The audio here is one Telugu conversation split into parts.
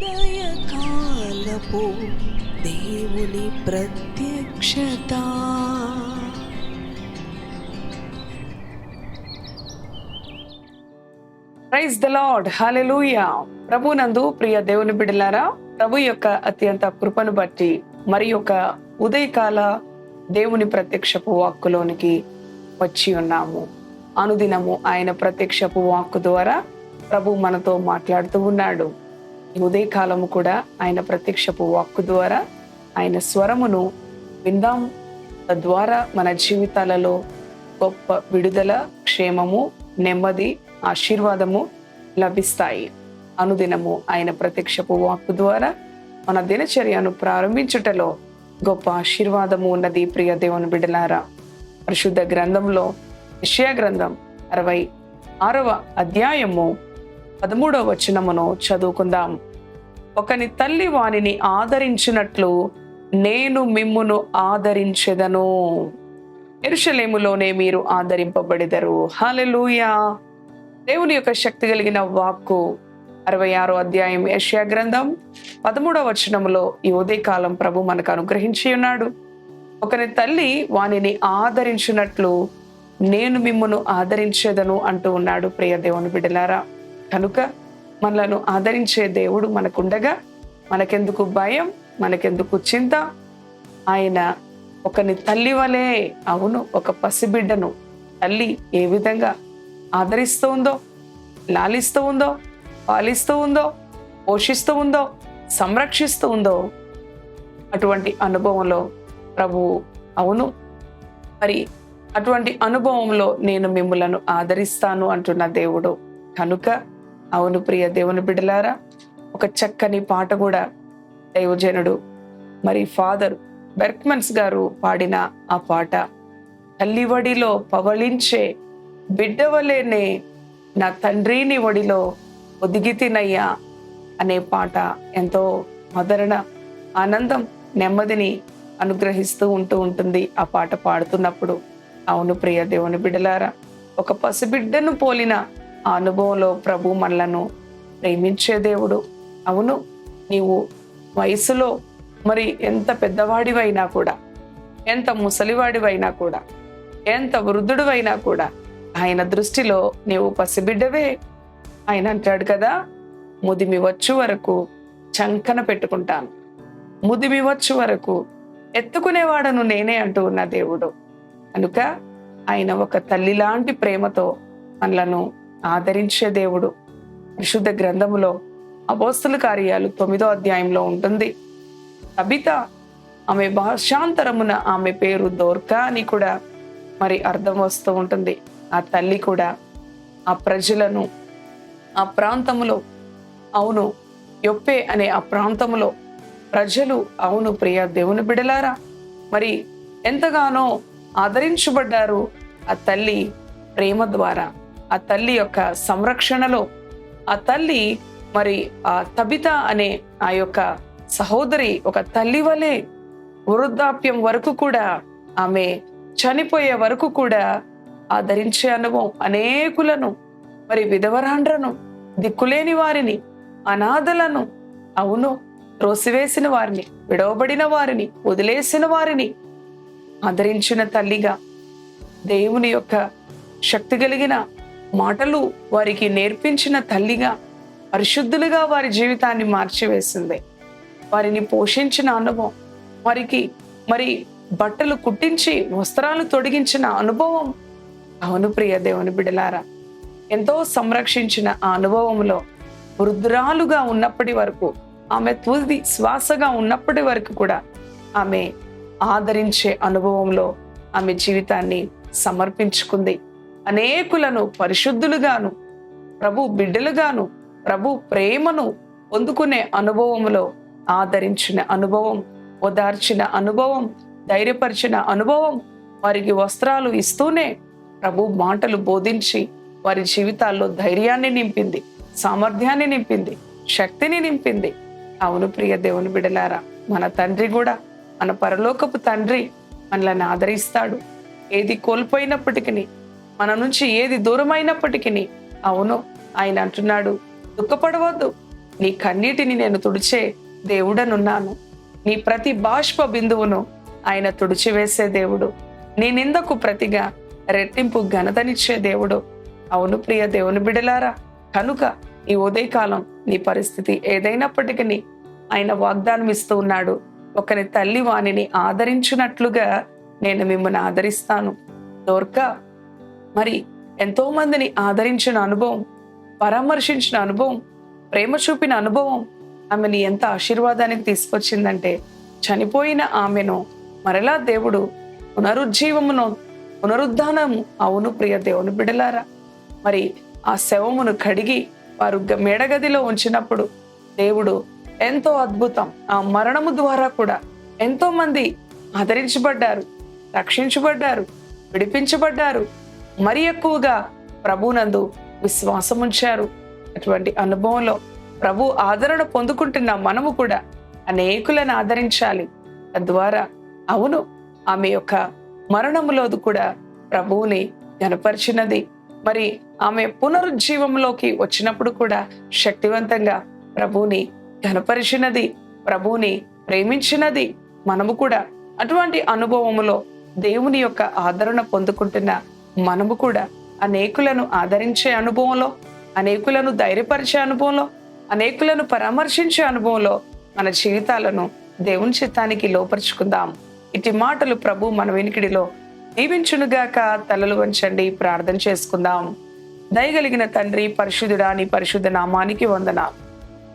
ఉదయకాలపు దేవుని ప్రత్యక్షత. ప్రైజ్ ద లార్డ్ హాలెలూయా ప్రభు నందు ప్రియ దేవుని బిడ్డలారా ప్రభు యొక్క అత్యంత కృపను బట్టి మరి యొక్క ఉదయకాల దేవుని ప్రత్యక్షపు వాక్కులోనికి వచ్చి ఉన్నాము. అనుదినము ఆయన ప్రత్యక్షపు వాక్కు ద్వారా ప్రభు మనతో మాట్లాడుతూ ఉన్నాడు. ఉదయకాలము కూడా ఆయన ప్రత్యక్షపు వాక్కు ద్వారా ఆయన స్వరమును విందాం. తద్వారా మన జీవితాలలో గొప్ప విడుదల క్షేమము నెమ్మది ఆశీర్వాదము లభిస్తాయి. అనుదినము ఆయన ప్రత్యక్షపు వాక్కు ద్వారా మన దినచర్యను ప్రారంభించుటలో గొప్ప ఆశీర్వాదము ఉన్నది ప్రియ దేవుని బిడలారా. పరిశుద్ధ గ్రంథంలో విషయ గ్రంథం అరవై ఆరవ అధ్యాయము పదమూడవ వచనమును చదువుకుందాం. ఒకని తల్లి వానిని ఆదరించినట్లు నేను మిమ్మును ఆదరించెదను. ఎరుషలేములోనే మీరు ఆదరింపబడిదరు. హాలెలూయా దేవుని యొక్క శక్తి కలిగిన వాక్కు అరవై ఆరో అధ్యాయం యష్యా గ్రంథం పదమూడవ వచనములో ఈ ఉదయకాలం ప్రభు మనకు అనుగ్రహించి ఉన్నాడు. ఒకని తల్లి వానిని ఆదరించినట్లు నేను మిమ్మును ఆదరించేదను అంటూ ఉన్నాడు ప్రియ దేవుని బిడ్డలారా. కనుక మనలను ఆదరించే దేవుడు మనకుండగా మనకెందుకు భయం మనకెందుకు చింత? ఆయన ఒకని తల్లి వలె అవును ఒక పసిబిడ్డను తల్లి ఏ విధంగా ఆదరిస్తూ ఉందో లాలిస్తూ ఉందో పాలిస్తూ ఉందో పోషిస్తూ ఉందో సంరక్షిస్తూ ఉందో అటువంటి అనుభవంలో ప్రభు అవును. మరి అటువంటి అనుభవంలో నేను మిమ్మలను ఆదరిస్తాను అంటున్న దేవుడు కనుక అవును ప్రియ దేవుని బిడ్డలారా ఒక చక్కని పాట కూడా దైవజనుడు మరి ఫాదర్ బెర్క్మన్స్ గారు పాడిన ఆ పాట. తల్లివడిలో పవళించే బిడ్డవలేనే నా తండ్రిని ఒడిలో ఒదిగితినయ్యా అనే పాట ఎంతో మదరణ ఆనందం నెమ్మదిని అనుగ్రహిస్తూ ఉంటూ ఉంటుంది ఆ పాట పాడుతున్నప్పుడు. అవును ప్రియ దేవుని బిడ్డలారా ఒక పసిబిడ్డను పోలిన ఆ అనుభవంలో ప్రభు మనలను ప్రేమించే దేవుడు. అవును నీవు వయసులో మరి ఎంత పెద్దవాడివైనా కూడా ఎంత ముసలివాడివైనా కూడా ఎంత వృద్ధుడివైనా కూడా ఆయన దృష్టిలో నీవు పసిబిడ్డవే. ఆయన అంటాడు కదా ముదిమి వచ్చు వరకు చంకన పెట్టుకుంటాను. ముదిమి వచ్చు వరకు ఎత్తుకునేవాడను నేనే అంటూ ఉన్న దేవుడు. కనుక ఆయన ఒక తల్లి లాంటి ప్రేమతో మనలను ఆదరించే దేవుడు. పరిశుద్ధ గ్రంథములో అపోస్తుల కార్యాలు తొమ్మిదో అధ్యాయంలో ఉంటుంది. కబిత ఆమె భాషాంతరమున ఆమె పేరు దోర్కా అని కూడా మరి అర్థం వస్తూ ఉంటుంది. ఆ తల్లి కూడా ఆ ప్రజలను ఆ ప్రాంతములో అవును యొప్పే అనే ఆ ప్రాంతములో ప్రజలు అవును ప్రియ దేవుని బిడలారా మరి ఎంతగానో ఆదరించబడ్డారు ఆ తల్లి ప్రేమ ద్వారా. ఆ తల్లి యొక్క సంరక్షణలో ఆ తల్లి మరి ఆ తబిత అనే ఆ యొక్క సహోదరి ఒక తల్లి వలె వృద్ధాప్యం వరకు కూడా ఆమె చనిపోయే వరకు కూడా ఆదరించే అనుభవం అనేకులను మరి విధవరాండ్రను దిక్కులేని వారిని అనాథలను అవును త్రోసివేసిన వారిని విడవబడిన వారిని వదిలేసిన వారిని ఆదరించిన తల్లిగా దేవుని యొక్క శక్తి కలిగిన మాటలు వారికి నేర్పించిన తల్లిగా పరిశుద్ధులుగా వారి జీవితాన్ని మార్చివేసింది. వారిని పోషించిన అనుభవం వారికి మరి బట్టలు కుట్టించి వస్త్రాలు తొడిగించిన అనుభవం. అవును ప్రియ దేవుని బిడలారా ఎంతో సంరక్షించిన ఆ అనుభవంలో వృద్ధురాలుగా ఉన్నప్పటి వరకు ఆమె తుది శ్వాసగా ఉన్నప్పటి వరకు కూడా ఆమె ఆదరించే అనుభవంలో ఆమె జీవితాన్ని సమర్పించుకుంది. అనేకులను పరిశుద్ధులుగాను ప్రభు బిడ్డలుగాను ప్రభు ప్రేమను పొందుకునే అనుభవంలో ఆదరించిన అనుభవం ఓదార్చిన అనుభవం ధైర్యపరిచిన అనుభవం వారికి వస్త్రాలు ఇస్తూనే ప్రభు మాటలు బోధించి వారి జీవితాల్లో ధైర్యాన్ని నింపింది సామర్థ్యాన్ని నింపింది శక్తిని నింపింది. అవును ప్రియ దేవుని బిడలారా మన తండ్రి కూడా మన పరలోకపు తండ్రి మనల్ని ఆదరిస్తాడు. ఏది కోల్పోయినప్పటికీ మన నుంచి ఏది దూరమైనప్పటికీ అవును ఆయన అంటున్నాడు దుఃఖపడవద్దు. నీ కన్నీటిని నేను తుడిచే దేవుడనున్నాను. నీ ప్రతి బాష్ప బిందువును ఆయన తుడిచివేసే దేవుడు. నీ నిందకు ప్రతిగా రెట్టింపు ఘనతనిచ్చే దేవుడు. అవును ప్రియ దేవుని బిడలారా కనుక ఈ ఉదయకాలం నీ పరిస్థితి ఏదైనప్పటికీ ఆయన వాగ్దానం ఇస్తూ ఉన్నాడు. ఒకని తల్లి వాణిని ఆదరించినట్లుగా నేను మిమ్మల్ని ఆదరిస్తాను. దోర్కా మరి ఎంతో మందిని ఆదరించిన అనుభవం పరామర్శించిన అనుభవం ప్రేమ చూపిన అనుభవం ఆమెని ఎంత ఆశీర్వాదానికి తీసుకొచ్చిందంటే చనిపోయిన ఆమెను మరలా దేవుడు పునరుజ్జీవమును పునరుద్ధానము అవును ప్రియ దేవుని బిడలారా. మరి ఆ శవమును కడిగి వారు మేడగదిలో ఉంచినప్పుడు దేవుడు ఎంతో అద్భుతం ఆ మరణము ద్వారా కూడా ఎంతో మంది ఆదరించబడ్డారు రక్షించబడ్డారు విడిపించబడ్డారు మరి ఎక్కువగా ప్రభునందు విశ్వాసం ఉంచారు అటువంటి అనుభవంలో ప్రభు ఆదరణ పొందుకుంటున్న మనము కూడా అనేకులను ఆదరించాలి. తద్వారా అవును ఆమె యొక్క మరణములోది కూడా ప్రభువుని గనపరిచినది మరి ఆమె పునరుజ్జీవంలోకి వచ్చినప్పుడు కూడా శక్తివంతంగా ప్రభువుని గనపరిచినది ప్రభువుని ప్రేమించినది మనము కూడా. అటువంటి అనుభవములో దేవుని యొక్క ఆదరణ పొందుకుంటున్న మనము కూడా అనేకులను ఆదరించే అనుభవంలో అనేకులను ధైర్యపరిచే అనుభవంలో అనేకులను పరామర్శించే అనుభవంలో మన జీవితాలను దేవుని చిత్తానికి లోపరుచుకుందాం. ఇటు మాటలు ప్రభు మన వెనికిడిలో దీవించునుగాక తలలు వంచండి ప్రార్థన చేసుకుందాం. దయగలిగిన తండ్రి పరిశుద్ధుడా నీ పరిశుద్ధ నామానికి వందన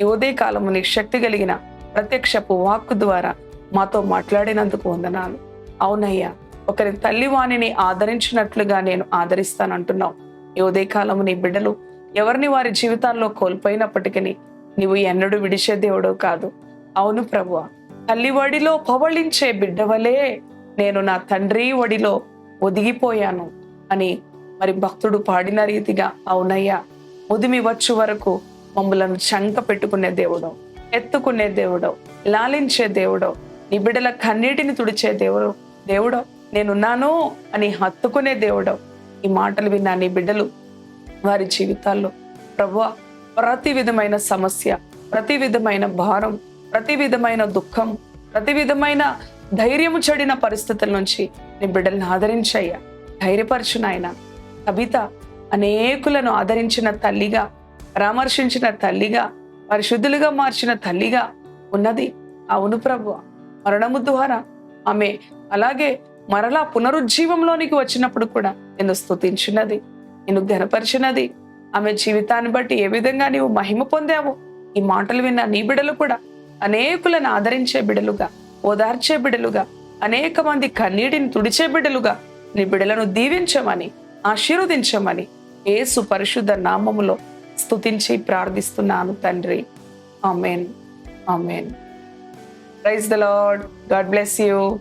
ఈ ఉదయ కాలము శక్తి కలిగిన ప్రత్యక్షపు వాక్కు ద్వారా మాతో మాట్లాడినందుకు వందనాలు. అవునయ్యా ఒకరి తల్లి వాణిని ఆదరించినట్లుగా నేను ఆదరిస్తానంటున్నావు. ఈ ఉదయకాలము నీ బిడ్డలు ఎవరిని వారి జీవితాల్లో కోల్పోయినప్పటికీ నీవు ఎన్నడూ విడిచే దేవుడో కాదు. అవును ప్రభువ తల్లి వడిలో పవళించే బిడ్డవలే నేను నా తండ్రి వడిలో ఒదిగిపోయాను అని మరి భక్తుడు పాడిన రీతిగా అవునయ్యా ఉదిమి వచ్చు వరకు మమ్మలను చంక పెట్టుకునే దేవుడు ఎత్తుకునే దేవుడు లాలించే దేవుడు నీ బిడ్డల కన్నీటిని తుడిచే దేవుడు దేవుడో నేనున్నాను అని హత్తుకునే దేవుడు ఈ మాటలు విన్నా నీ బిడ్డలు వారి జీవితాల్లో. ప్రభు ప్రతి విధమైన సమస్య ప్రతి విధమైన భారం ప్రతి విధమైన దుఃఖం ప్రతి విధమైన ధైర్యము చెడిన పరిస్థితుల నుంచి నీ బిడ్డల్ని ఆదరించయ్యా. ధైర్యపరచునాయన కవిత అనేకులను ఆదరించిన తల్లిగా పరామర్శించిన తల్లిగా పరిశుద్ధులుగా మార్చిన తల్లిగా ఉన్నది. అవును ప్రభు మరణము ద్వారా ఆమె అలాగే మరలా పునరుజ్జీవంలోనికి వచ్చినప్పుడు కూడా నేను స్థుతించినది నేను ఘనపరిచినది. ఆమె జీవితాన్ని బట్టి ఏ విధంగా నీవు మహిమ పొందావు ఈ మాటలు విన్న నీ బిడలు కూడా అనేకులను ఆదరించే బిడలుగా ఓదార్చే బిడలుగా అనేక మంది కన్నీటిని తుడిచే బిడలుగా నీ బిడలను దీవించమని ఆశీర్వదించమని ఏసు పరిశుద్ధ నామములో స్తుతించి ప్రార్థిస్తున్నాను తండ్రి. Amen. Amen. Praise the Lord. God bless you.